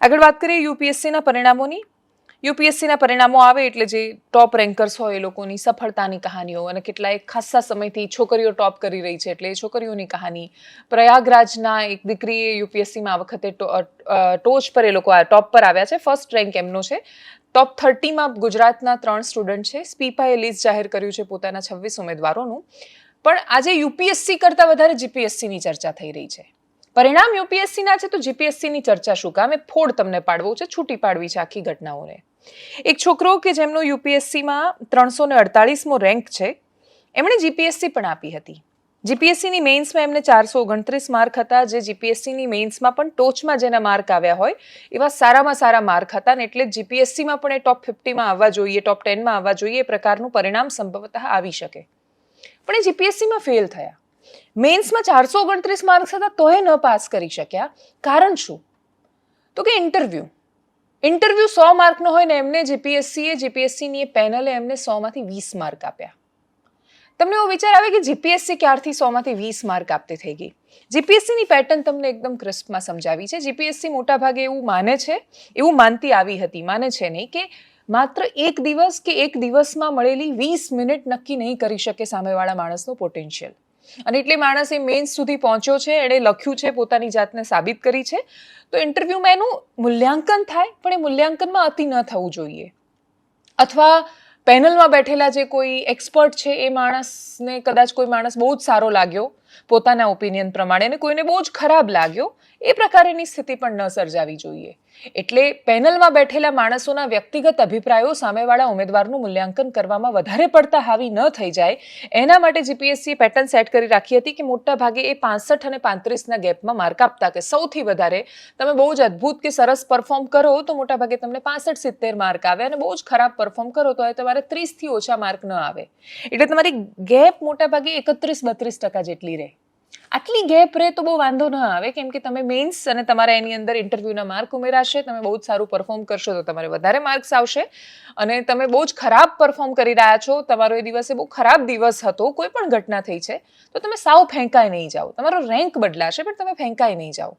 આગળ વાત કરીએ યુપીએસસીના પરિણામોની. યુપીએસસીના પરિણામો આવે એટલે જે ટોપ રેન્કર્સ હોય એ લોકોની સફળતાની કહાનીઓ અને કેટલાય ખાસ્સા સમયથી છોકરીઓ ટોપ કરી રહી છે એટલે એ છોકરીઓની કહાની. પ્રયાગરાજના એક દીકરીએ યુપીએસસીમાં આ વખતે ટોચ પર એ લોકો ટોપ પર આવ્યા છે. ફર્સ્ટ રેન્ક એમનો છે. ટોપ થર્ટીમાં ગુજરાતના ત્રણ સ્ટુડન્ટ છે. સ્પીપાએ લિસ્ટ જાહેર કર્યું છે પોતાના છવ્વીસ ઉમેદવારોનું. પણ આજે યુપીએસસી કરતાં વધારે જીપીએસસીની ચર્ચા થઈ રહી છે. પરિણામ યુપીએસસીના છે તો જીપીએસસીની ચર્ચા શું? કામ એ ફોડ તમને પાડવું છે, છૂટી પાડવી છે આખી ઘટનાઓને. એક છોકરો કે જેમનો યુપીએસસીમાં ત્રણસો ને અડતાળીસમો રેન્ક છે, એમણે જીપીએસસી પણ આપી હતી. જીપીએસસીની મેઇન્સમાં એમને ચારસો ઓગણત્રીસ માર્ક હતા. જે જીપીએસસીની મેઇન્સમાં પણ ટોચમાં જેના માર્ક આવ્યા હોય, એવા સારામાં સારા માર્ક હતા ને એટલે જીપીએસસીમાં પણ એ ટોપ ફિફ્ટીમાં આવવા જોઈએ ટોપ ટેનમાં આવવા જોઈએ, એ પ્રકારનું પરિણામ સંભવતઃ આવી શકે. પણ એ જીપીએસસીમાં ફેલ થયા. મેઇન્સમાં ચારસો ઓગણત્રીસ માર્ક્સ હતા તોય ન પાસ કરી શક્યા. કારણ શું? તો કે ઇન્ટરવ્યૂ. ઇન્ટરવ્યૂ સો માર્કનો હોય ને એમને જીપીએસસીએ જીપીએસસીની એ પેનલે એમને સોમાંથી વીસ માર્ક આપ્યા. તમને એવો વિચાર આવે કે જીપીએસસી ક્યારથી સોમાંથી વીસ માર્ક આપતી થઈ ગઈ? જીપીએસસીની પેટર્ન તમને એકદમ ક્રિસ્પમાં સમજાવી છે. જીપીએસસી મોટાભાગે એવું માને છે, એવું માનતી આવી હતી. માને છે નહીં કે માત્ર એક દિવસ કે એક દિવસમાં મળેલી વીસ મિનિટ નક્કી નહીં કરી શકે સામેવાળા માણસનું પોટેન્શિયલ. અને એટલે માણસ એ મેન્સ સુધી પહોંચ્યો છે, એણે લખ્યું છે, પોતાની જાતને સાબિત કરી છે. તો ઇન્ટરવ્યૂમાં એનું મૂલ્યાંકન થાય, પણ એ મૂલ્યાંકનમાં અતિ ન થવું જોઈએ. અથવા પેનલમાં બેઠેલા જે કોઈ એક્સપર્ટ છે, એ માણસને કદાચ કોઈ માણસ બહુ જ સારો લાગ્યો, પોતાના ઓપિનિયન પ્રમાણે, અને કોઈને બહુ જ ખરાબ લાગ્યો, એ પ્રકારેની સ્થિતિ પણ ન સર્જાવી જોઈએ. એટલે પેનલમાં બેઠેલા માણસોના વ્યક્તિગત અભિપ્રાયો સામેવાળા ઉમેદવારનું મૂલ્યાંકન કરવામાં વધારે પડતા હાવી ન થઈ જાય. એના માટે જીપીએસસી પેટર્ન સેટ કરી રાખી હતી કે મોટા ભાગે એ પાંસઠ અને પાંત્રીસના ગેપમાં માર્ક આપતા કે સૌથી વધારે. તમે બહુ જ અદ્ભુત કે સરસ પરફોર્મ કરો તો મોટા ભાગે તમને પાસઠ, સિત્તેર માર્ક આવે અને બહુ જ ખરાબ પરફોર્મ કરો તો એ તમારે ત્રીસથી ઓછા માર્ક ન આવે. એટલે તમારી ગેપ મોટા ભાગે એકત્રીસ, બત્રીસ ટકા જેટલી રહે. આટલી ગેપ રહે તો બહુ વાંધો ન આવે, કેમ કે તમે મેઇન્સ અને તમારા એની અંદર ઇન્ટરવ્યૂના માર્ક ઉમેરાશે, તમે બહુ જ સારું પરફોર્મ કરશો તો તમારે વધારે માર્ક્સ આવશે. અને તમે બહુ જ ખરાબ પરફોર્મ કરી રહ્યા છો, તમારો એ દિવસે બહુ ખરાબ દિવસ હતો, કોઈ પણ ઘટના થઈ છે, તો તમે સાવ ફેંકાઈ નહીં જાઓ. તમારો રેન્ક બદલાશે, પણ તમે ફેંકાઈ નહીં જાઓ.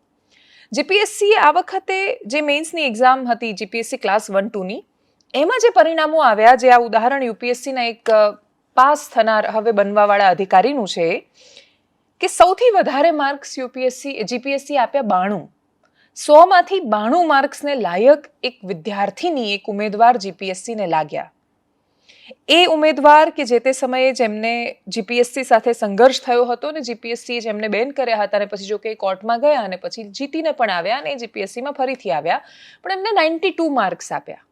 જીપીએસસી આ વખતે જે મેઇન્સની એક્ઝામ હતી જીપીએસસી ક્લાસ વન ટુની એમાં જે પરિણામો આવ્યા, જે આ ઉદાહરણ યુપીએસસીના એક પાસ થનાર, હવે બનવાવાળા અધિકારીનું છે કે સૌથી વધારે માર્ક્સ યુપીએસસી, જીપીએસસી આપ્યા બાણું. સોમાંથી બાણું માર્ક્સને લાયક એક વિદ્યાર્થીની એક ઉમેદવાર જીપીએસસીને લાગ્યા. એ ઉમેદવાર કે જે તે સમયે જેમને જીપીએસસી સાથે સંઘર્ષ થયો હતો ને જીપીએસસી જેમને બેન કર્યા હતા અને પછી જો કે કોર્ટમાં ગયા અને પછી જીતીને પણ આવ્યા અને જીપીએસસીમાં ફરીથી આવ્યા, પણ એમને નાઇન્ટી ટુ માર્ક્સ આપ્યા.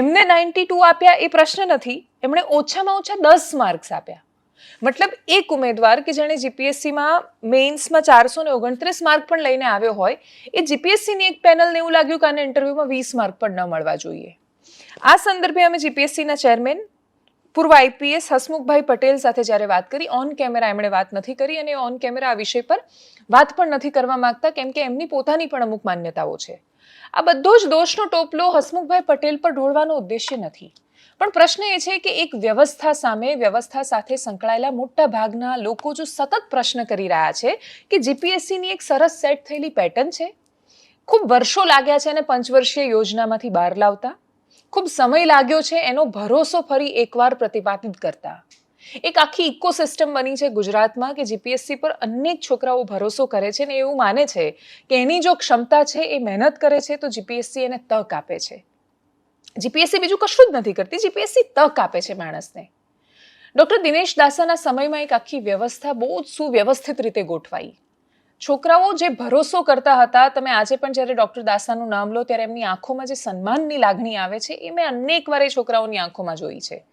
એમને નાઇન્ટી ટુ આપ્યા એ પ્રશ્ન નથી, એમણે ઓછામાં ઓછા દસ માર્ક્સ આપ્યા. મતલબ એક ઉમેદવાર કે જેણે જીપીએસસીમાં મેઇન્સમાં ચારસો ને ઓગણત્રીસ માર્ક પણ લઈને આવ્યો હોય, એ જીપીએસસીની એક પેનલને એવું લાગ્યું કે આને ઇન્ટરવ્યૂમાં વીસ માર્ક પણ ન મળવા જોઈએ. આ સંદર્ભે અમે જીપીએસસીના ચેરમેન પૂર્વ આઈપીએસ હસમુખભાઈ પટેલ સાથે જ્યારે વાત કરી ઓન કેમેરા એમણે વાત નથી કરી અને ઓન કેમેરા આ વિષય પર વાત પણ નથી કરવા માંગતા, કેમ કે એમની પોતાની પણ અમુક માન્યતાઓ છે. આ બધો જ દોષનો ટોપલો હસમુખભાઈ પટેલ પર ઢોળવાનો ઉદ્દેશ્ય નથી. પણ પ્રશ્ન એ છે કે એક વ્યવસ્થા સામે વ્યવસ્થા સાથે સંકળાયેલા મોટા ભાગના લોકો જો સતત પ્રશ્ન કરી રહ્યા છે કે જીપીએસસીની એક સરસ સેટ થયેલી પેટર્ન છે? ખૂબ વર્ષો લાગ્યા છે અને પંચવર્ષીય યોજનામાંથી બહાર લાવતા. ખૂબ સમય લાગ્યો છે એનો ભરોસો ફરી એકવાર પ્રતિપાદિત કરતા. એક આખી ઇકોસિસ્ટમ બની છે ગુજરાતમાં કે જીપીએસસી પર અનેક છોકરાઓ ભરોસો કરે છે ને એવું માને છે કે એની જો ક્ષમતા છે, એ મહેનત કરે છે, તો જીપીએસસી એને તક આપે છે. જીપીએસસી બીજું કશું જ નથી કરતી. જીપીએસસી તક આપે છે માણસને. ડૉક્ટર દિનેશ દાસાના સમયમાં એક આખી વ્યવસ્થા બહુ જ સુવ્યવસ્થિત રીતે ગોઠવાઈ. છોકરાઓ જે ભરોસો કરતા હતા, તમે આજે પણ જ્યારે ડૉક્ટર દાસાનું નામ લો, ત્યારે એમની આંખોમાં જે સન્માનની લાગણી આવે છે, એ મેં અનેક વાર એ છોકરાઓની આંખોમાં જોઈ છે.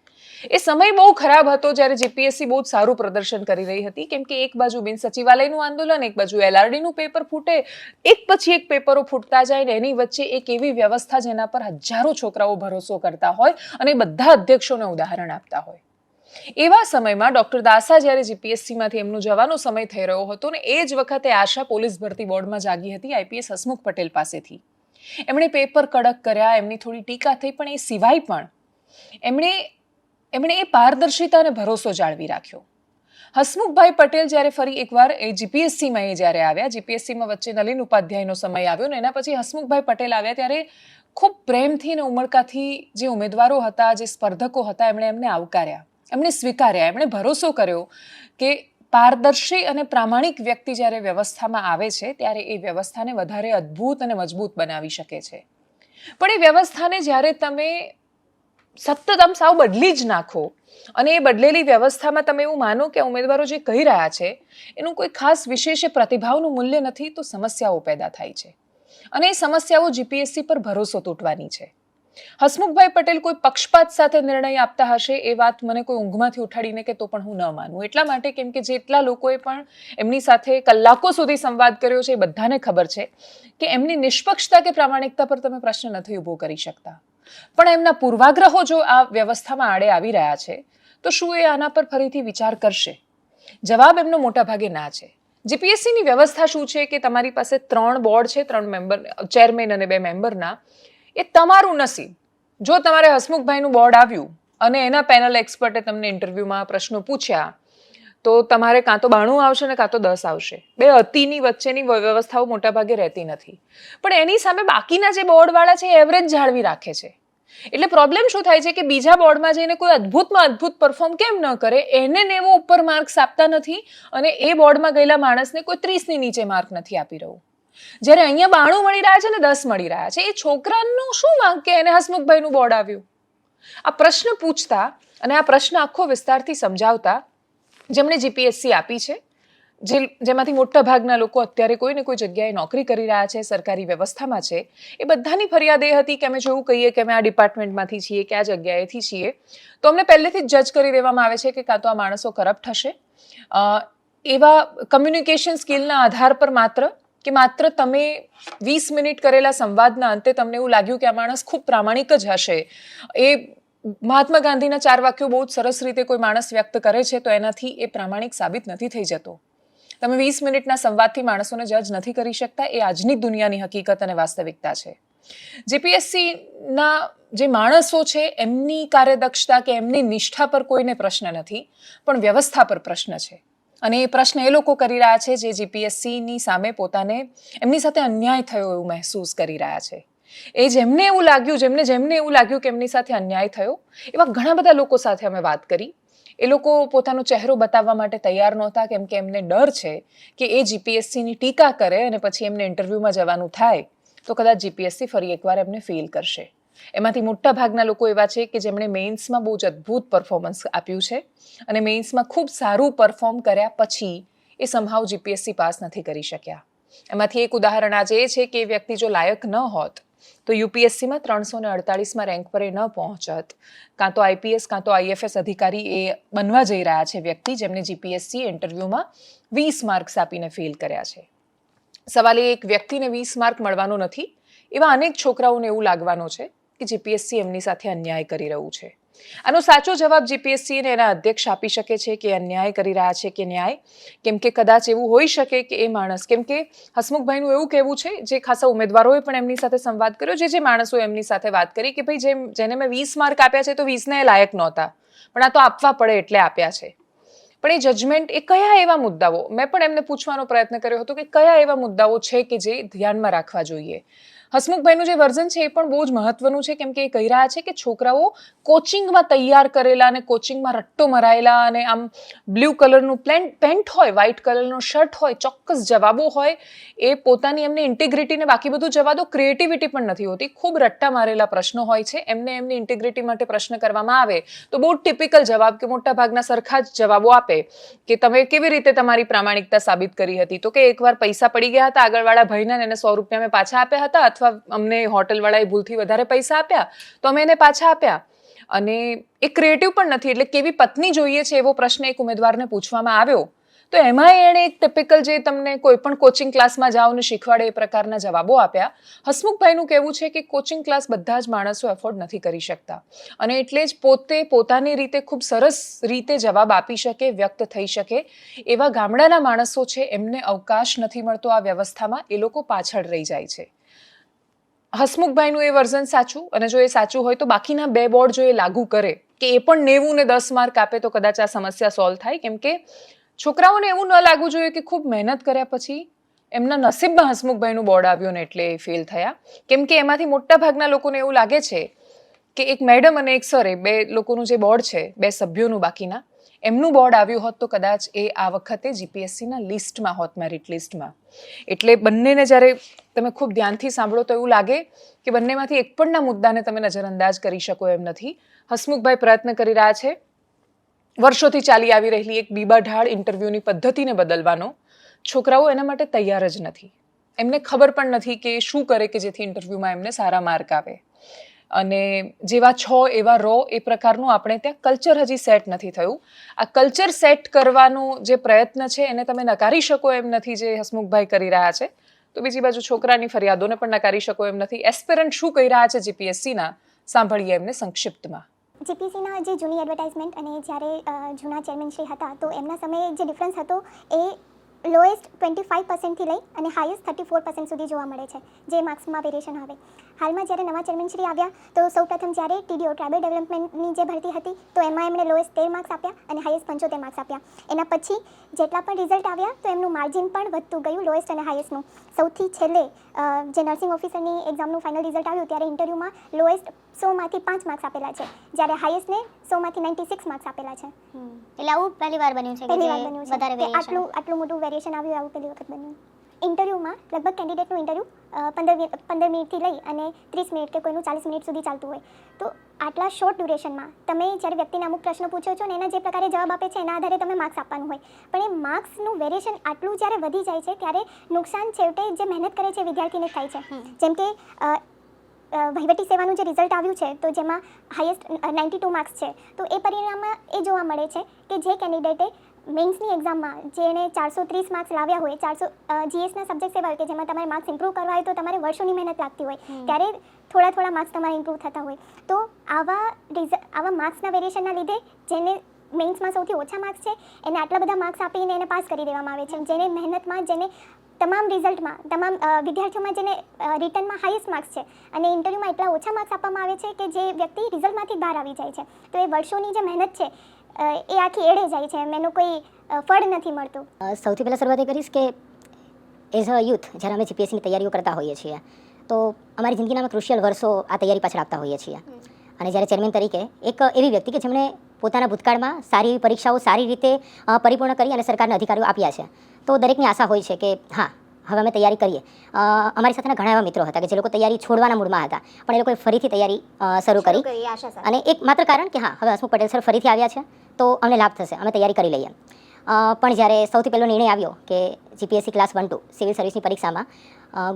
એ સમય બહુ ખરાબ હતો જ્યારે જીપીએસસી બહુ જ સારું પ્રદર્શન કરી રહી હતી. કેમ કે એક બાજુ બિન સચિવાલયનું આંદોલન, એક બાજુ એલઆરડીનું પેપર ફૂટે, એક પછી એક પેપરો ફૂટતા જાય ને એની વચ્ચે એક એવી વ્યવસ્થા જેના પર હજારો છોકરાઓ ભરોસો કરતા હોય અને બધા અધ્યક્ષોને ઉદાહરણ આપતા હોય. એવા સમયમાં ડોક્ટર દાસા જ્યારે જીપીએસસીમાંથી એમનો જવાનો સમય થઈ રહ્યો હતો ને એ જ વખતે આશા પોલીસ ભરતી બોર્ડમાં જાગી હતી આઈપીએસ હસમુખ પટેલ પાસેથી. એમણે પેપર કડક કર્યા, એમની થોડી ટીકા થઈ પણ એ સિવાય પણ એમણે એમણે એ પારદર્શિતા અને ભરોસો જાળવી રાખ્યો. હસમુખભાઈ પટેલ જ્યારે ફરી એકવાર એ જીપીએસસીમાં એ જ્યારે આવ્યા, જીપીએસસીમાં વચ્ચે નલિન ઉપાધ્યાયનો સમય આવ્યો ને એના પછી હસમુખભાઈ પટેલ આવ્યા ત્યારે ખૂબ પ્રેમથી ને ઉમળકાથી જે ઉમેદવારો હતા, જે સ્પર્ધકો હતા, એમણે એમને આવકાર્યા. એમણે સ્વીકાર્યા, એમણે ભરોસો કર્યો કે પારદર્શી અને પ્રામાણિક વ્યક્તિ જ્યારે વ્યવસ્થામાં આવે છે, ત્યારે એ વ્યવસ્થાને વધારે અદ્ભુત અને મજબૂત બનાવી શકે છે. પણ એ વ્યવસ્થાને જ્યારે તમે સતત આમ સાવ બદલી જ નાખો. અને એ બદલેલી વ્યવસ્થામાં તમે એવું માનો કે ઉમેદવારો જે કહી રહ્યા છે, એનું કોઈ ખાસ વિશેષ પ્રતિભાવનું મૂલ્ય નથી, તો સમસ્યાઓ પેદા થાય છે. અને એ સમસ્યાઓ જીપીએસસી પર ભરોસો તૂટવાની છે. હસમુખભાઈ પટેલ કોઈ પક્ષપાત સાથે નિર્ણય આપતા હશે એ વાત મને કોઈ ઊંઘમાંથી ઉઠાડીને કે તો પણ હું ન માનું. એટલા માટે કેમ કે જેટલા લોકોએ પણ એમની સાથે કલાકો સુધી સંવાદ કર્યો છે, એ બધાને ખબર છે કે એમની નિષ્પક્ષતા કે પ્રામાણિકતા પર તમે પ્રશ્ન નથી ઊભો કરી શકતા. પણ એમના પૂર્વાગ્રહો જો આ વ્યવસ્થામાં આડે આવી રહ્યા છે, તો શું એ આના પર ફરીથી વિચાર કરશે? જવાબ એમનો મોટા ભાગે ના છે. જીપીએસસીની વ્યવસ્થા શું છે કે તમારી પાસે ત્રણ બોર્ડ છે, ત્રણ મેમ્બર, ચેરમેન અને બે મેમ્બરના. એ તમારું નસીબ. જો તમારે હસમુખભાઈનું બોર્ડ આવ્યું અને એના પેનલ એક્સપર્ટે તમને ઇન્ટરવ્યૂમાં પ્રશ્નો પૂછ્યા તો તમારે કાં તો બાણું આવશે ને કાં તો દસ આવશે. બે અતિની વચ્ચેની વ્યવસ્થાઓ મોટાભાગે રહેતી નથી. પણ એની સામે બાકીના જે બોર્ડવાળા છે એ એવરેજ જાળવી રાખે છે. એટલે પ્રોબ્લેમ શું થાય છે કે બીજા બોર્ડમાં જઈને કોઈ અદ્ભુતમાં અદ્ભુત પરફોર્મ કેમ ન કરે, એને નેવું ઉપર માર્ક્સ આપતા નથી અને એ બોર્ડમાં ગયેલા માણસને કોઈ ત્રીસની નીચે માર્ક નથી આપી રહ્યું. જ્યારે અહીંયા બાણું મળી રહ્યા છે ને દસ મળી રહ્યા છે, એ છોકરાનું શું વાંક કે એને હસમુખભાઈનું બોર્ડ આવ્યું? આ પ્રશ્ન પૂછતા અને આ પ્રશ્ન આખો વિસ્તારથી સમજાવતા જેમણે જીપીએસસી આપી છે, જે જેમાંથી મોટા ભાગના લોકો અત્યારે કોઈ ને કોઈ જગ્યાએ નોકરી કરી રહ્યા છે, સરકારી વ્યવસ્થામાં છે, એ બધાની ફરિયાદ એ હતી કે અમે જેવું કહીએ કે અમે આ ડિપાર્ટમેન્ટમાંથી છીએ, કે આ જગ્યાએથી છીએ. તો અમને પહેલેથી જ જજ કરી દેવામાં આવે છે કે કાં તો આ માણસો કરપ્ટ હશે. એવા કમ્યુનિકેશન સ્કિલના આધાર પર માત્ર કે માત્ર તમે વીસ મિનિટ કરેલા સંવાદના અંતે તમને એવું લાગ્યું કે આ માણસ ખૂબ પ્રામાણિક જ હશે, એ મહાત્મા ગાંધીના ચાર વાક્યો બહુ જ સરસ રીતે કોઈ માણસ વ્યક્ત કરે છે તો એનાથી એ પ્રામાણિક સાબિત નથી થઈ જતો. તમે વીસ મિનિટના સંવાદથી માણસોને જજ નથી કરી શકતા, એ આજની દુનિયાની હકીકત અને વાસ્તવિકતા છે. જીપીએસસીના જે માણસો છે, એમની કાર્યદક્ષતા કે એમની નિષ્ઠા પર કોઈને પ્રશ્ન નથી, પણ વ્યવસ્થા પર પ્રશ્ન છે. અને એ પ્રશ્ન એ લોકો કરી રહ્યા છે જે જીપીએસસીની સામે પોતાને એમની સાથે અન્યાય થયો એવું મહેસૂસ કરી રહ્યા છે. એ જેમને એવું લાગ્યું, જેમને જેમને એવું લાગ્યું કે એમની સાથે અન્યાય થયો, એવા ઘણા બધા લોકો સાથે અમે વાત કરી. એ લોકો પોતાનો ચહેરો બતાવવા માટે તૈયાર નહોતા, કેમ કે એમને ડર છે કે એ જીપીએસસીની ટીકા કરે અને પછી એમને ઇન્ટરવ્યૂમાં જવાનું થાય, તો કદાચ જીપીએસસી ફરી એકવાર એમને ફેલ કરશે. એમાંથી મોટા ભાગના લોકો એવા છે કે જેમણે મેઇન્સમાં બહુ જ અદ્ભુત પરફોર્મન્સ આપ્યું છે અને મેઇન્સમાં ખૂબ સારું પરફોર્મ કર્યા પછી એ સંભાવ જીપીએસસી પાસ નથી કરી શક્યા. એમાંથી એક ઉદાહરણ આજે એ છે કે એ વ્યક્તિ જો લાયક ન હોત તો યુપીએસસીમાં ત્રણસો ને અડતાળીસમાં રેન્ક પર એ ન પહોંચત. કાં તો આઈપીએસ, કાં તો આઈએફએસ અધિકારી એ બનવા જઈ રહ્યા છે વ્યક્તિ જેમને જીપીએસસી ઇન્ટરવ્યૂમાં વીસ માર્ક્સ આપીને ફેલ કર્યા છે. સવાલ એ એક વ્યક્તિને વીસ માર્ક મળવાનો નથી, એવા અનેક છોકરાઓને એવું લાગવાનો છે કે જીપીએસસી એમની સાથે અન્યાય કરી રહ્યું છે. આનો સાચો જવાબ જીપીએસસી અને એના અધ્યક્ષ આપી શકે છે કે અન્યાય કરી રહ્યા છે કે ન્યાય. કેમ કે કદાચ એવું હોઈ શકે કે એ માણસ, કેમ કે હસમુખભાઈનું એવું કહેવું છે, જે ખાસા ઉમેદવારોએ પણ એમની સાથે સંવાદ કર્યો, જે જે માણસો એમની સાથે વાત કરી કે ભાઈ જેમ, જેને મેં વીસ માર્ક આપ્યા છે તો વીસને લાયક નહોતા. પણ આ તો આપવા પડે એટલે આપ્યા છે. પણ એ જજમેન્ટ એ કયા એવા મુદ્દાઓ? મેં પણ એમને પૂછવાનો પ્રયત્ન કર્યો હતો કે કયા એવા મુદ્દાઓ છે કે જે ધ્યાનમાં રાખવા જોઈએ? હસમુખભાઈનું જે વર્ઝન છે એ પણ બહુ જ મહત્વનું છે, કેમ કે એ કહી રહ્યા છે કે છોકરાઓ કોચિંગમાં તૈયાર કરેલા અને કોચિંગમાં રટ્ટો મરાયેલા અને આમ બ્લુ કલરનું પ્લેન પેન્ટ હોય વ્હાઇટ કલરનો શર્ટ હોય, ચોક્કસ જવાબો હોય, એ પોતાની એમની ઇન્ટિગ્રિટીને બાકી બધું જવા દો ક્રિએટિવિટી પણ નથી હોતી. ખૂબ રટ્ટા મારેલા પ્રશ્નો હોય છે, એમને એમની ઇન્ટિગ્રિટી માટે પ્રશ્ન કરવામાં આવે તો બહુ ટિપિકલ જવાબ કે મોટા ભાગના સરખા જ જવાબો આપે કે તમે કેવી રીતે તમારી પ્રામાણિકતા સાબિત કરી હતી. તો કે એકવાર પૈસા પડી ગયા હતા, આગળવાળા ભાઈને એને સો રૂપિયા મેં પાછા આપ્યા હતા, અથવા અમને હોટલવાળાએ ભૂલથી વધારે પૈસા આપ્યા, તો અમે એને પાછા આપ્યા. અને એ ક્રિએટિવ પણ નથી, એટલે કેવી પત્ની જોઈએ છે એવો પ્રશ્ન એક ઉમેદવારને પૂછવામાં આવ્યો. તો એમાં એણે એક ટિપિકલ જે તમને કોઈ પણ કોચિંગ ક્લાસમાં જાઓ ને શીખવાડે એ પ્રકારના જવાબો આપ્યા. હસમુખભાઈનું કહેવું છે કે કોચિંગ ક્લાસ બધા જ માણસો એફોર્ડ નથી કરી શકતા. અને એટલે જ પોતે પોતાની રીતે ખૂબ સરસ રીતે જવાબ આપી શકે, વ્યક્ત થઈ શકે એવા ગામડાના માણસો છે, એમને અવકાશ નથી મળતો આ વ્યવસ્થામાં, એ લોકો પાછળ રહી જાય છે. હસમુખભાઈનું એ વર્ઝન સાચું અને જો એ સાચું હોય તો બાકીના બે બોર્ડ જો એ લાગુ કરે કે એ પણ નેવું ને દસ માર્ક આપે તો કદાચ આ સમસ્યા સોલ્વ થાય. કેમ કે છોકરાઓને એવું ન લાગવું જોઈએ કે ખૂબ મહેનત કર્યા પછી એમના નસીબમાં હસમુખભાઈનું બોર્ડ આવ્યું ને એટલે એ ફેલ થયા. કેમ કે એમાંથી મોટા ભાગના લોકોને એવું લાગે છે કે એક મેડમ અને એક સરે બે લોકોનું જે બોર્ડ છે, બે સભ્યોનું બાકીના એમનું બોર્ડ આવ્યું હોત તો કદાચ એ આ વખતે જીપીએસસીના લિસ્ટમાં હોત મેરિટ લિસ્ટમાં. એટલે બંનેને જ્યારે તમે ખૂબ ધ્યાનથી સાંભળો તો એવું લાગે કે બંનેમાંથી એક પણના મુદ્દાને તમે નજરઅંદાજ કરી શકો એમ નથી. હસમુખભાઈ પ્રયત્ન કરી રહ્યા છે. વર્ષોથી ચાલી આવી રહેલી એક બીબાઢાળ ઇન્ટરવ્યૂની પદ્ધતિને બદલવાનો. છોકરાઓ એના માટે તૈયાર જ નથી. એમને ખબર પણ નથી કે શું કરે કે જેથી ઇન્ટરવ્યૂમાં એમને સારા માર્ક આવે. અને જેવા છો એવા રો એ પ્રકારનું આપણે ત્યાં કલ્ચર હજી સેટ નથી થયું. આ કલ્ચર સેટ કરવાનો જે પ્રયત્ન છે એને તમે નકારી શકો એમ નથી જે હસમુખભાઈ કરી રહ્યા છે. તો બીજી બાજુ છોકરાની ફરિયાદોને પણ નકારી શકો એમ નથી. એસ્પિરન્ટ શું કહી રહ્યા છે જીપીએસસીના સાંભળીએ એમને સંક્ષિપ્તમાં. જીપીસીના જે જૂની એડવર્ટાઇઝમેન્ટ અને જ્યારે જૂના ચેરમેન શ્રી હતા, તો એમના સમયે જે ડિફરન્સ હતો એ લોએસ્ટ ટ્વેન્ટી ફાઇવ પર્સન્ટથી લઈ અને હાઈએસ્ટ થર્ટી ફોર પર્સન્ટ સુધી જોવા મળે છે, જે માર્ક્સમાં વેરિએશન આવે હાલમાં જ્યારે નવા ચેરમેનશ્રી આવ્યા, તો સૌપ્રથમ જ્યારે ટીડીઓ ટ્રાઇબલ ડેવલપમેન્ટની જે ભરતી હતી, તો એમાં એમણે લોએસ્ટ તેર માર્ક્સ આપ્યા અને હાઈએસ્ટ પંચોતેર માર્ક્સ આપ્યા. એના પછી જેટલા પણ રિઝલ્ટ આવ્યા, તો એમનું માર્જિન પણ વધતું ગયું લોએસ્ટ અને હાઈએસ્ટનું સૌથી છેલ્લે જે નર્સિંગ ઓફિસરની એક્ઝામનું ફાઇનલ રિઝલ્ટ આવ્યું, ત્યારે ઇન્ટરવ્યૂમાં લોએસ્ટ સોમાંથી પાંચ માર્ક્સ આપેલા છે. જ્યારે હાઈએસ્ટને સોમાંથી નાઇન્ટી સિક્સ માર્ક્સ આપેલા છે. એટલે આવું પહેલી વાર બન્યું છે પહેલી વાર બન્યું છે આટલું આટલું મોટું વેરિએશન આવ્યું આવું પહેલી વખત બન્યું. ઇન્ટરવ્યૂમાં લગભગ કેન્ડિડેટનું ઇન્ટરવ્યૂ પંદર પંદર મિનિટથી લઈ અને ત્રીસ મિનિટ કે કોઈનું ચાલીસ મિનિટ સુધી ચાલતું હોય. તો આટલા શોર્ટ ડ્યુરેશનમાં તમે જ્યારે વ્યક્તિને અમુક પ્રશ્નો પૂછો છો ને એના જે પ્રકારે જવાબ આપે છે એના આધારે તમે માર્ક્સ આપવાનું હોય. પણ એ માર્ક્સનું વેરિએશન આટલું જ્યારે વધી જાય છે ત્યારે નુકસાન છેવટે જે મહેનત કરે છે વિદ્યાર્થીને થાય છે. જેમ કે વહીવટી સેવાનું જે રિઝલ્ટ આવ્યું છે તો જેમાં હાઈએસ્ટ નાઇન્ટી ટુ માર્ક્સ છે તો એ પરિણામમાં એ જોવા મળે છે કે જે કેન્ડિડેટે મેન્સની એક્ઝામમાં જેણે ચારસો ત્રીસ માર્ક્સ લાવ્યા હોય ચારસો જીએસના સબ્જેક્ટ એવા હોય કે જેમાં તમારે માર્ક્સ ઇમ્પ્રૂવ કરવા હોય તો તમારે વર્ષોની મહેનત લાગતી હોય ત્યારે થોડા થોડા માર્ક્સ તમારે ઇમ્પ્રૂવ થતા હોય. તો આવા રિઝ આવા માર્ક્સના વેરિએશનના લીધે જેને મેન્સમાં સૌથી ઓછા માર્ક્સ છે એને આટલા બધા માર્ક્સ આપીને એને પાસ કરી દેવામાં આવે છે. જેને મહેનતમાં જેને તમામ રિઝલ્ટમાં તમામ વિદ્યાર્થીઓમાં જેને રિટર્નમાં હાઈએસ્ટ માર્ક્સ છે અને ઇન્ટરવ્યૂમાં એટલા ઓછા માર્ક્સ આપવામાં આવે છે કે જે વ્યક્તિ રિઝલ્ટમાંથી બહાર આવી જાય છે. તો એ વર્ષોની જે મહેનત છે એ આખી એળે જાય છે એમ એનું કોઈ ફળ નથી મળતું. સૌથી પહેલાં શરૂઆત એ કરીશ કે એઝ અ યુથ જ્યારે અમે જીપીએસસીની તૈયારીઓ કરતા હોઈએ છીએ તો અમારી જિંદગીના અમે ક્રુશિયલ વર્ષો આ તૈયારી પાછળ આપતા હોઈએ છીએ. અને જ્યારે ચેરમેન તરીકે એક એવી વ્યક્તિ કે જેમણે પોતાના ભૂતકાળમાં સારી પરીક્ષાઓ સારી રીતે પરિપૂર્ણ કરી અને સરકારના અધિકારીઓ આપ્યા છે. તો દરેકની આશા હોય છે કે હા હવે અમે તૈયારી કરીએ. અમારી સાથેના ઘણા એવા મિત્રો હતા કે જે લોકો તૈયારી છોડવાના મૂડમાં હતા પણ એ લોકોએ ફરીથી તૈયારી શરૂ કરી. અને એક માત્ર કારણ કે હા હવે હસમુખ પટેલ સર ફરીથી આવ્યા છે તો અમને લાભ થશે અમે તૈયારી કરી લઈએ પણ જ્યારે સૌથી પહેલો નિર્ણય આવ્યો કે GPSC class one two civil સર્વિસની પરીક્ષામાં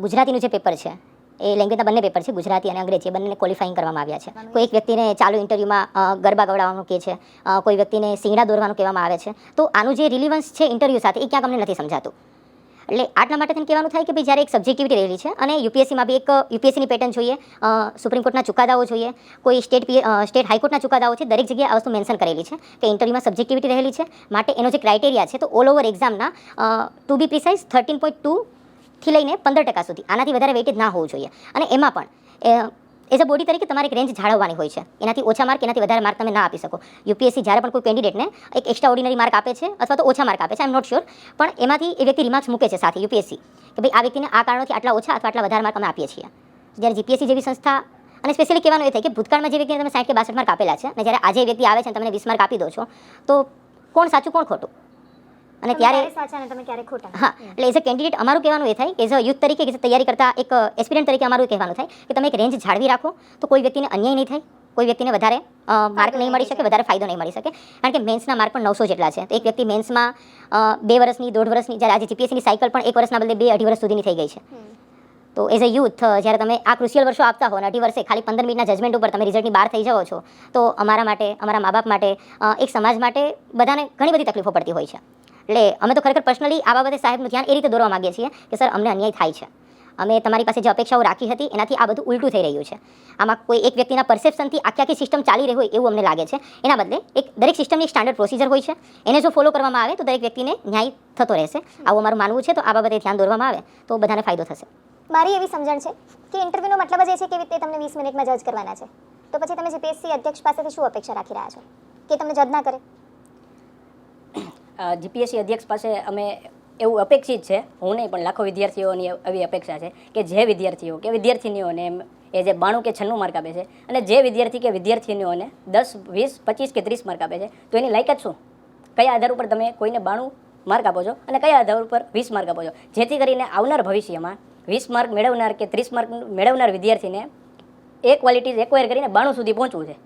ગુજરાતીનું જે પેપર છે એ લેંગ્વેજના બંને પેપર છે, ગુજરાતી અને અંગ્રેજી, એ બંનેને ક્વોલિફાઈંગ કરવામાં આવ્યા છે. કોઈ એક વ્યક્તિને ચાલુ ઇન્ટરવ્યૂમાં ગરબા ગવડાવવાનું કહે છે કોઈ વ્યક્તિને સિંગડા દોરવાનું કહેવામાં આવે છે, તો આનું જે રિલિવન્સ છે ઇન્ટરવ્યૂ સાથે, એ ક્યાંક અમને નથી સમજાતું. એટલે આટલા માટે તેને કહેવાનું થાય કે ભાઈ જ્યારે એક સબ્જેક્ટિવિટી રહેલી છે, અને યુપીએસસીમાં બી એક યુપીએસસીની પેટર્ન જોઈએ સુપ્રીમ કોર્ટના ચુકાદાઓ જોઈએ, કોઈ સ્ટેટ સ્ટેટ હાઈકોર્ટના ચુકાદાઓ છે, દરેક જગ્યાએ આ વસ્તુ મેન્શન કરેલી છે કે ઇન્ટરવ્યૂમાં સબ્જેક્ટિવિટી રહેલી છે, માટે એનો જે ક્રાઇટેરિયા છે, તો all over એક્ઝામના to be precise thirteen point ટુથી લઈને પંદર ટકા સુધી. આનાથી વધારે વેઇટેજ ના હોવું જોઈએ. અને એમાં પણ એઝ અ બોડી તરીકે તમારે એક રેન્જ જાળવવાની હોય છે. એનાથી ઓછા માર્ક એનાથી વધારે માર્ક તમે ના આપી શકો. યુપીએસસી જ્યારે પણ કોઈ કેન્ડિડેટને એક એક્સ્ટ્રા ઓર્ડિનરી માર્ક આપે છે અથવા તો ઓછા માર્ક આપે છે આઈ એમ નોટ શ્યોર પણ એમાંથી એ વ્યક્તિ રિમાર્ક્સ મૂકે છે સાથે યુપીએસસી કે ભાઈ આ વ્યક્તિને આ કારણોથી આટલા ઓછા અથવા આટલા વધારે માર્ક અમે આપીએ છીએ. જ્યારે જીપીએસસી જેવી સંસ્થા, અને સ્પેશિયલી કહેવાનું એ થાય કે ભૂતકાળમાં જે વ્યક્તિને તમે સાઠ કે બાસઠ માર્ક આપેલા છે, અને જ્યારે આજે વ્યક્તિ આવે છે અને તમને વીસ માર્ક આપી દો છો, તો કોણ સાચું, કોણ ખોટું? અને ત્યારે સાચા અને તમે ક્યારે ખોટા? હા એટલે એઝ અ કેન્ડિડેટ અમારું કહેવાનું એ થાય એઝ અ યુથ તરીકે કે તૈયારી કરતા એક એસ્પિરન્ટ તરીકે અમારું કહેવાનું થાય કે તમે એક રેન્જ જાળવી રાખો તો કોઈ વ્યક્તિને અન્યાય નહીં થાય કોઈ વ્યક્તિને વધારે માર્ક નહીં મળી શકે વધારે ફાયદો નહીં મળી શકે. કારણ કે મેન્સના માર્ક પણ નવસો જેટલા છે. તો એક વ્યક્તિ મેન્સમાં બે વર્ષની દોઢ વર્ષની જ્યારે આજે જીપીએસસીની સાયકલ પણ એક વર્ષના બદલે બે અઢી વર્ષ સુધીની થઈ ગઈ છે. તો એઝ અ યુથ જ્યારે તમે આ ક્રુશિયલ વર્ષો આપતા હો અને અઢી વર્ષે ખાલી પંદર મિનિટના જજમેન્ટ ઉપર તમે રિઝલ્ટની બહાર થઈ જાઓ છો તો અમારા માટે અમારા મા બાપ માટે એક સમાજ માટે બધાને ઘણી બધી તકલીફો પડતી હોય છે. એટલે અમે તો ખરેખર પર્સનલી આ બાબતે સાહેબનું ધ્યાન એ રીતે દોરવા માંગીએ છીએ કે સર, અમને અન્યાય થાય છે. અમે તમારી પાસે જે અપેક્ષાઓ રાખી હતી, એનાથી આ બધું ઉલટું થઈ રહ્યું છે. આમાં કોઈ એક વ્યક્તિના પરસેપ્શનથી આખી આખી સિસ્ટમ ચાલી રહી હોય એવું અમને લાગે છે. એના બદલે એક દરેક સિસ્ટમની સ્ટાન્ડર્ડ પ્રોસિજર હોય છે. એને જો ફોલો કરવામાં આવે તો દરેક વ્યક્તિને ન્યાય થતો રહેશે. આવું અમારું માનવું છે, તો આ બાબતે ધ્યાન દોરવામાં આવે તો બધાને ફાયદો થશે. મારી એવી સમજણ છે કે ઇન્ટરવ્યૂનો મતલબ જ એ છે કે તે તમને વીસ મિનિટમાં જજ કરવાના છે. તો પછી તમે જીપીએસસી અધ્યક્ષ પાસેથી શું અપેક્ષા રાખી રહ્યા છો? કે તમને જજ ના કરે? જીપીએસસી અધ્યક્ષ પાસે અમે એવું અપેક્ષિત છે હું નહીં પણ લાખો વિદ્યાર્થીઓની એવી અપેક્ષા છે કે જે વિદ્યાર્થીઓ કે વિદ્યાર્થીનીઓને એમ એ જે બાણું કે છન્નું માર્ક આપે છે અને જે વિદ્યાર્થી કે વિદ્યાર્થીનીઓને દસ વીસ પચીસ કે ત્રીસ માર્ક આપે છે તો એની લાયકાત શું? કયા આધાર ઉપર તમે કોઈને બાણું માર્ક આપો છો અને કયા આધાર ઉપર વીસ માર્ક આપો છો? જેથી કરીને આવનાર ભવિષ્યમાં વીસ માર્ક મેળવનાર કે ત્રીસ માર્ક મેળવનાર વિદ્યાર્થીને એ ક્વોલિટીઝ એક્વાયર કરીને બાણું સુધી પહોંચવું છે.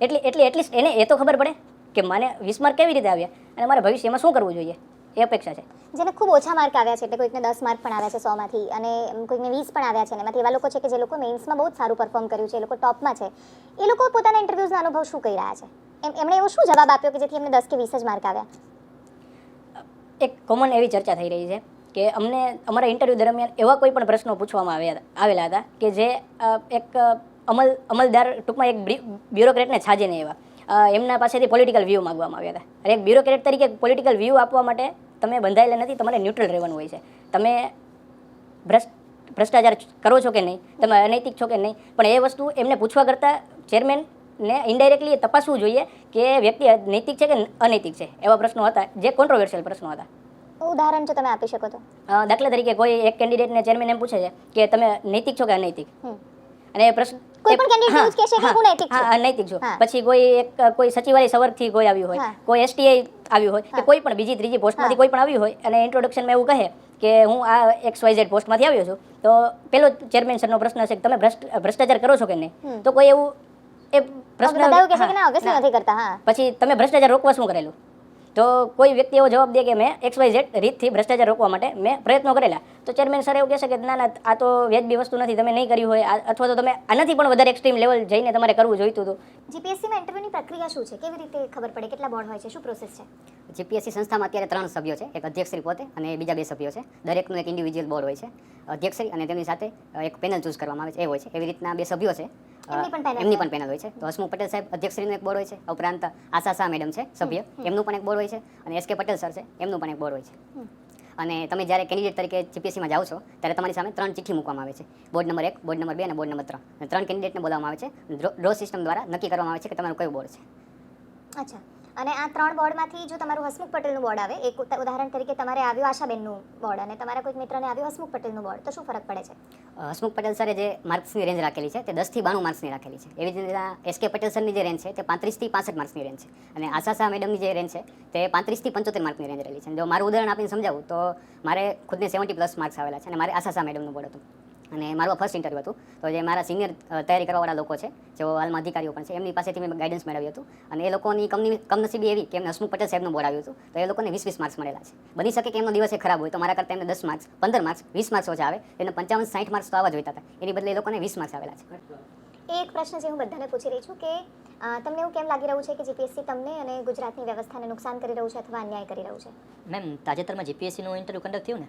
એટલે એટલે એટલીસ્ટ એને એ તો ખબર પડે. કે મને વીસ માર્ક કેવી રીતે આવ્યા? અને મારે ભવિષ્યમાં શું કરવું જોઈએ? એ અપેક્ષા છે. જેને ખૂબ ઓછા માર્ક આવ્યા છે એટલે કોઈકને દસ માર્ક પણ આવ્યા છે સોમાંથી અને કોઈકને વીસ પણ આવ્યા છે એમાંથી એવા લોકો છે કે જે લોકો મેઇન્સમાં બહુ જ સારું પરફોર્મ કર્યું છે એ લોકો ટોપમાં છે એ લોકો પોતાના ઇન્ટરવ્યૂઝનો અનુભવ શું કહી રહ્યા છે? એમ એમણે એવો શું જવાબ આપ્યો કે જેથી એમને દસ કે વીસ જ માર્ક આવ્યા? એક કોમન એવી ચર્ચા થઈ રહી છે કે અમને અમારા ઇન્ટરવ્યૂ દરમિયાન એવા કોઈ પણ પ્રશ્નો પૂછવામાં આવ્યા આવેલા હતા કે જે એક અમલ અમલદાર ટૂંકમાં એક બ્યુરોક્રેટને છાજેને એવા અ, એમના પાસેથી પોલિટિકલ વ્યૂ માગવામાં આવ્યા હતા. અને એક બ્યુરોક્રેટ તરીકે પોલિટિકલ વ્યૂ આપવા માટે તમે બંધાયેલા નથી તમારે ન્યુટ્રલ રહેવાનું હોય છે. તમે ભ્રષ્ટ ભ્રષ્ટાચાર કરો છો કે નહીં તમે અનૈતિક છો કે નહીં પણ એ વસ્તુ એમને પૂછવા કરતાં ચેરમેનને ઇન્ડાયરેક્ટલી તપાસવું જોઈએ કે વ્યક્તિ નૈતિક છે કે અનૈતિક છે એવા પ્રશ્નો હતા જે કોન્ટ્રોવર્શિયલ પ્રશ્નો હતા. ઉદાહરણ જો તમે આપી શકો તો. દાખલા તરીકે કોઈ એક કેન્ડિડેટને ચેરમેન એમ પૂછે છે કે તમે નૈતિક છો કે અનૈતિક? અને એ પ્રશ્ન કોઈ પણ કેન્ડિડેટ યુઝ કહેશે કે હું નૈતિક છું. હા, નૈતિક છું. પછી કોઈ એક કોઈ સચિવાલય સવર્ગથી કોઈ આવ્યું હોય કોઈ એસટીઆઈ આવ્યું હોય કે કોઈ પણ બીજી ત્રીજી પોસ્ટમાંથી. કોઈ પણ આવ્યું હોય અને ઇન્ટ્રોડક્શનમાં એવું કહે કે હું આ એક્સ વાય ઝેડ પોસ્ટમાંથી આવ્યો છું તો પેલો ચેરમેન સરનો પ્રશ્ન છે કે તમે ભ્રષ્ટ ભ્રષ્ટાચાર કરો છો કે નહીં? તો કોઈ એવું એ પ્રશ્ન કે ના. નથી કરતા હા. પછી તમે ભ્રષ્ટાચાર રોકવા શું કરેલું? તો કોઈ વ્યક્તિ એવો જવાબ દે કે મેં એક્સ વાય ઝેડ રીતથી ભ્રષ્ટાચાર રોકવા માટે મેં પ્રયત્નો કરેલા. તો ચેરમેન સર એવું કહેશે કે ના ના આ તો વ્યાજબી વસ્તુ નથી તમે નહીં કર્યું હોય અથવા તો તમે આનાથી પણ વધારે એક્સ્ટ્રીમ લેવલ જઈને તમારે કરવું જોઈતું હતું. જીપીએસસીમાં ઇન્ટરવ્યૂની પ્રક્રિયા શું છે? કેવી રીતે ખબર પડે? કેટલા બોર્ડ હોય છે? શું પ્રોસેસ છે? જીપીએસસી સંસ્થામાં અત્યારે ત્રણ સભ્યો છે એક અધ્યક્ષશ્રી પોતે અને બીજા બે સભ્યો છે. દરેકનું એક ઇન્ડિવિજ્યુઅલ બોર્ડ હોય છે. અધ્યક્ષશ્રી અને તેમની સાથે એક પેનલ ચૂઝ કરવામાં આવે છે. એ હોય છે. એવી રીતના બે સભ્યો છે. એમની પણ પેનલ હોય છે. તો હસમુખ પટેલ સાહેબ અધ્યક્ષશ્રીનું એક બોર્ડ હોય છે. ઉપરાંત આશા શાહ મેડમ છે સભ્ય. એમનું પણ એક બોર્ડ હોય છે. અને એસ કે પટેલ સર છે એમનું પણ એક બોર્ડ હોય છે. અને તમે જ્યારે કેન્ડિડેટ તરીકે જીપીએસસીમાં જાઓ છો ત્યારે તમારી સામે ત્રણ ચિઠ્ઠી મૂકવામાં આવે છે. બોર્ડ નંબર એક બોર્ડ નંબર બે અને બોર્ડ નંબર ત્રણ. અને ત્રણ કેન્ડિડેટને બોલાવવામાં આવે છે. ડ્રો સિસ્ટમ દ્વારા નક્કી કરવામાં આવે છે કે તમારું કયું બોર્ડ છે. અચ્છા. અને આ ત્રણ બોર્ડમાંથી જો તમારું હસમુખ પટેલનું બોર્ડ આવે, એક ઉદાહરણ તરીકે તમારે આવ્યું આશાબેનનું બોર્ડ અને તમારા કોઈક મિત્રને આવ્યું હસમુખ પટેલનું બોર્ડ, તો શું ફરક પડે છે? હસમુખ પટેલ સરે જે માર્ક્સની રેન્જ રાખેલી છે તે દસથી બાણું માર્ક્સની રાખેલી છે. એવી જ રીતે એસ કે પટેલ સરની જે રેન્જ છે તે પાંત્રીસથી પાસઠ માર્ક્સની રેન્જ છે. અને આશા શાહ મેડમની જે રેન્જ છે તે પાંત્રીસથી પંચોતેર માર્ક્સની રેન્જ રહેલી છે. જો મારું ઉદાહરણ આપીને સમજાવું તો મારે ખુદને સેવન્ટી પ્લસ માર્ક્સ આવેલા છે અને મારે આશા શાહ મેડમનું બોર્ડ હતું. અને મારું ફર્સ્ટ ઇન્ટરવ્યૂ હતું. તો જે મારા સિનિયર તૈયારી કરવાવાળા લોકો છે જેઓ હાલમાં અધિકારીઓ પણ છે એમની પાસેથી મેં ગાઈડન્સ મેળવ્યું હતું. અને એ લોકોની કમની કમનસીબી એવી કે એમને હસમુખ પટેલ સાહેબનું બોર્ડ આવ્યું હતું. તો એ લોકોને વીસ વીસ માર્ક્સ મળેલા છે. બની શકે કે એમનો દિવસે ખરાબ હોય તો મારા કરતાં એમને દસ માર્ક્સ પંદર માર્ક્સ વીસ માર્ક્સ ઓછા આવે. એને પંચાવન સાઠ માર્ક્સ તો આવા જોઈતા હતા એની બદલે એ લોકોને વીસ માર્ક્સ આવેલા છે. એ એક પ્રશ્ન જે હું બધાને પૂછી રહી છું કે તમને એવું કેમ લાગી રહ્યું છે કે જીપીએસસી તમને અને ગુજરાતની વ્યવસ્થાને નુકસાન કરી રહ્યું છે અથવા અન્યાય કરી રહ્યું છે? મેમ તાજેતરમાં જીપીએસસીનું ઇન્ટરવ્યૂ કન્ડક્ટ થયું ને?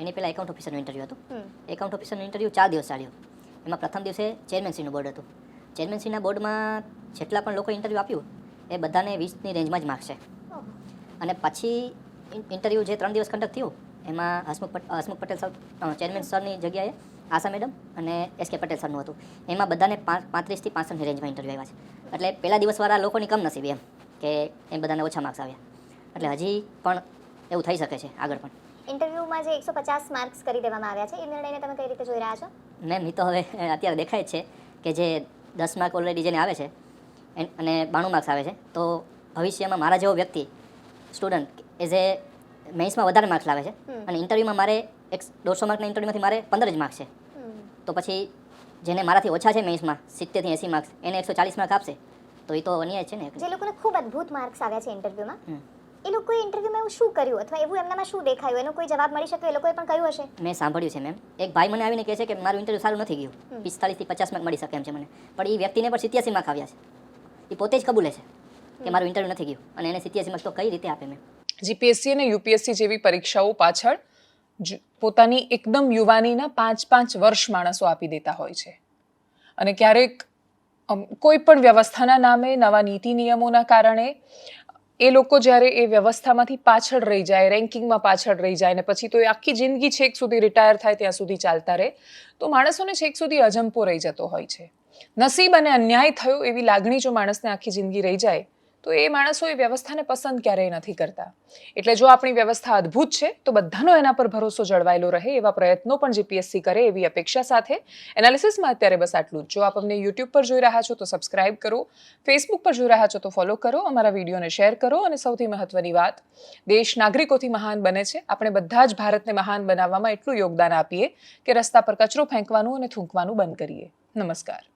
એની પહેલાં એકાઉન્ટ ઓફિસરનું ઇન્ટરવ્યૂ હતું. એકાઉન્ટ ઓફિસરનું ઇન્ટરવ્યૂ ચાર દિવસ ચાલ્યું. એમાં પ્રથમ દિવસે ચેરમેનસીનું બોર્ડ હતું. ચેરમેનસીના બોર્ડમાં જેટલા પણ લોકો ઇન્ટરવ્યૂ આપ્યું એ બધાને વીસની રેન્જમાં જ માર્ક્સ છે. અને પછી ઇન્ટરવ્યૂ જે ત્રણ દિવસ કન્ડક્ટ થયું એમાં હસમુખ હસમુખ પટેલ સર ચેરમેન સરની જગ્યાએ આશા મેડમ અને એસ કે પટેલ સરનું હતું. એમાં બધાને પાંચ પાંત્રીસથી પાંસઠની રેન્જમાં ઇન્ટરવ્યૂ આવ્યા છે. એટલે પહેલા દિવસવાળા લોકોની કમ નસીબી એમ કે એમ બધાને ઓછા માર્ક્સ આવ્યા. એટલે હજી પણ એવું થઈ શકે છે આગળ પણ. ઇન્ટરવ્યૂમાં જે એકસો પચાસ માર્ક્સ કરી દેવામાં આવ્યા છે એ નિર્ણયને તમે કઈ રીતે જોઈ રહ્યા છો? મેમ એ તો હવે અત્યારે દેખાય છે કે જે દસ માર્ક ઓલરેડી જેને આવે છે અને બાણું માર્ક્સ આવે છે તો ભવિષ્યમાં મારા જેવો વ્યક્તિ સ્ટુડન્ટ એઝ એ મેઇન્સમાં વધારે માર્ક્સ લાવે છે અને ઇન્ટરવ્યૂમાં મારે એક દોઢસો માર્કના ઇન્ટરવ્યૂમાંથી મારે પંદર જ માર્ક્સ છે. તો પછી જેને મારાથી ઓછા છે મેઇન્સમાં સિત્તેરથી એંસી માર્ક્સ એને એકસો ચાલીસ માર્ક આપશે તો એ તો અન્યાય છે ને. જે લોકોને ખૂબ અદ્ભુત માર્ક્સ આવ્યા છે ઇન્ટરવ્યૂમાં. એ લોકોએ ઇન્ટરવ્યુમાં એવું શું કર્યું? અથવા એવું એમનામાં શું દેખાયું? એનો કોઈ જવાબ મળી શકે એ લોકોએ પણ કહ્યું હશે? મેં સાંભળ્યું છે મેમ એક ભાઈ મને આવીને કહે છે કે મારું ઇન્ટરવ્યુ સારું નથી ગયું. પિસ્તાલીસથી પચાસ માર્ક મળી શકે એમ છે મને. પણ એ વ્યક્તિને પણ સિત્યાસી માર્ક આવ્યા છે. એ પોતે જ કબૂલે છે કે મારું ઇન્ટરવ્યુ નથી ગયું. અને એને સિત્યાસી માર્ક તો કઈ રીતે આપે મેમ જીપીએસસી અને યુપીએસસી જેવી પરીક્ષાઓ પાછળ જ- પોતાની એકદમ યુવાનીના પાંચ પાંચ વર્ષ માણસો આપી દેતા હોય છે. અને ક્યારેક કોઈ પણ વ્યવસ્થાના નામે નવા નીતિ નિયમોના કારણે એ લોકો જ્યારે એ વ્યવસ્થામાંથી પાછળ રહી જાય, રેન્કિંગમાં પાછળ રહી જાય ને પછી તો એ આખી જિંદગી છેક સુધી રિટાયર થાય ત્યાં સુધી ચાલતા રહે, તો માણસોને છેક સુધી અજંપો રહી જતો હોય છે. નસીબ અને અન્યાય થયો એવી લાગણી જો માણસને આખી જિંદગી રહી જાય તો એ માણસો એ વ્યવસ્થાને પસંદ ક્યારેય નથી કરતા. એટલે જો આપણી વ્યવસ્થા અદ્ભુત છે, તો બધાનો એના પર ભરોસો જળવાયેલો રહે એવા પ્રયત્નો પણ જીપીએસસી કરે એવી અપેક્ષા સાથે. એનાલિસિસમાં અત્યારે બસ આટલું જ. જો આપ અમને યુટ્યુબ પર જોઈ રહ્યા છો, તો સબસ્ક્રાઇબ કરો. ફેસબુક પર જોઈ રહ્યા છો, તો ફોલો કરો. અમારા વિડીયોને શેર કરો. અને સૌથી મહત્વની વાત, દેશ નાગરિકોથી મહાન બને છે. આપણે બધા જ ભારતને મહાન બનાવવામાં એટલું યોગદાન આપીએ કે રસ્તા પર કચરો ફેંકવાનું અને થૂંકવાનું બંધ કરીએ. નમસ્કાર.